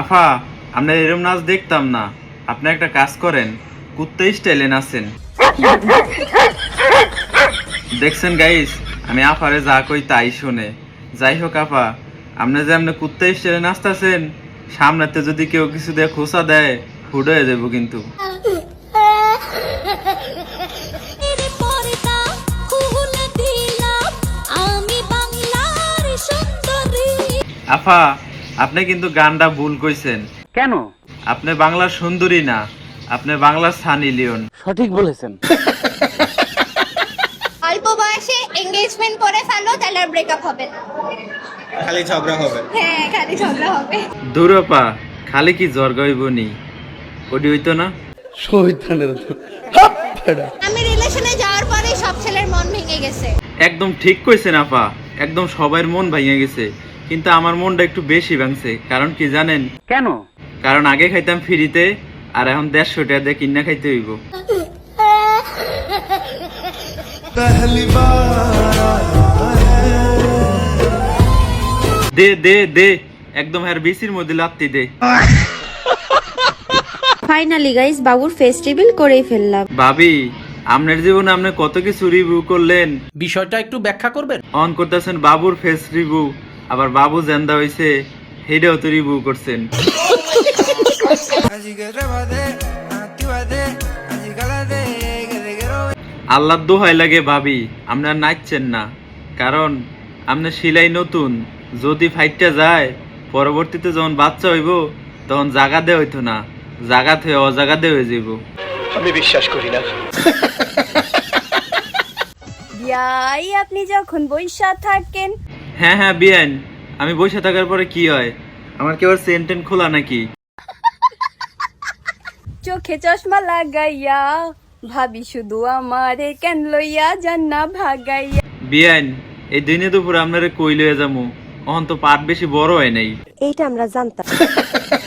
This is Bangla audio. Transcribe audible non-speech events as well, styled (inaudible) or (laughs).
আফা আমরা এরম নাচ দেখতাম না। আপনি একটা কাজ করেন কুত্তা স্টাইলে নাচেন। দেখছেন গাইস আমি আফারে যা কই তাই শুনে। যাই হোক আপা আপনি যে আপনি কুত্তা স্টাইলে নাচতেছেন সামনেতে যদি কেউ কিছু দিয়ে খোসা দেয় হুড হয়ে যাব কিন্তু। আফা আপনি কিন্তু গানটা ভুল কইছেন। কেন? আপনি বাংলার সুন্দরী না আপনি বাংলার সানি লিওন। সঠিক বলেছেন। অল্প বয়সে এঙ্গেজমেন্ট করে ফেলো তাহলে আর ব্রেকআপ হবে না। খালি ঝগড়া হবে। হ্যাঁ খালি ঝগড়া হবে। দূরপা খালি কি জ্বর গাইবনি ওডি হইতো না? আমি রিলেশনে যাওয়ার পরে সব ছেলের মন ভেঙে গেছে। একদম ঠিক কইছেন আপা একদম সবার মন ভাঙিয়ে গেছে। কিন্তু আমার মনটা একটু বেশি ভাঙছে কারণ কি জানেন? কেন? কারণ আগে খাইতাম ফ্রিতে আর এখন দেড়শো টাকা দিয়ে কিনা খাইতে হইব। দে দে দে একদম আর বেশির মধ্যে লাত্তি দে। ফাইনালি গাইস বাবুর ফেস্টিভ্যাল করেই ফেললাম। ভাবি আপনার জীবনে আপনি কত কিছু রিভিউ করলেন? বিষয়টা একটু ব্যাখ্যা করবেন? অন করতেছেন বাবুর ফেস রিভিউ আবার বাবু জেন্দা হইছে হেডেও তো রিভিউ করছেন। আল্লাহ দোহাই লাগে ভাবি আপনার নাচছেন না। কারণ আপনার সিলাই নতুন যদি ফাইটটা যায় পরবর্তীতে যখন বাচ্চা হইব তখন জাগা দে হইতো না। জাগা থেকে অজাগা দে হয়ে যাইব। বিয়াই আপনি যখন বৈশা থাকেন হ্যাঁ হ্যাঁ বিয়ান আমি বসে থাকার পরে কি হয়? আমার কি আবার সেন্টেন খোলা নাকি? চোখে চশমা লাগাইয়া ভাবি শুধু আমারে কেন লইয়া যান না ভাগাইয়া? বিয়ান এই দিনে দুপুরে আপনারে কই লইয়া যামু? অহন তো পাট বেশি বড় হয় নাই। এইটা আমরা জানতাম। (laughs)